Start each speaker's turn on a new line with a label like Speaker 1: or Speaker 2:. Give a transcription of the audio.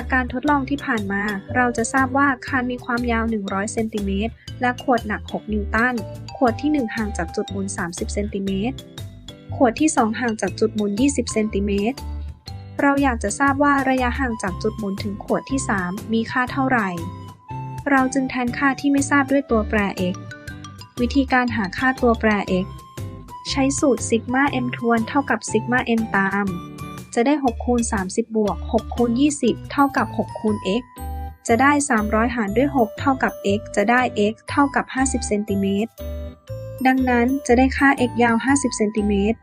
Speaker 1: าการทดลองที่ผ่านมา เราจะทราบว่าคานมีความยาว 100 เซนติเมตร และขวดหนัก 6 นิวตัน ขวดที่ 1 ห่างจากจุดหมุน 30 เซนติเมตร ขวดที่ 2 ห่างจากจุดหมุน 20 เซนติเมตร เราอยากจะทราบว่าระยะห่างจากจุดหมุนถึงขวดที่ 3 มีค่าเท่าไหร่ เราจึงแทนค่าที่ไม่ทราบด้วยตัวแปร x วิธีการหาค่าตัวแปร x ใช้สูตรซิกมา m ทวนเท่ากับซิกมา n ตาม จะได้6คูณ30 บวก6คูณ20 เท่ากับ6คูณ x จะได้ 300 หารด้วย 6 เท่ากับ x จะได้ x เท่ากับ 50 เซนติเมตร ดังนั้นจะได้ค่า x ยาว 50 เซนติเมตร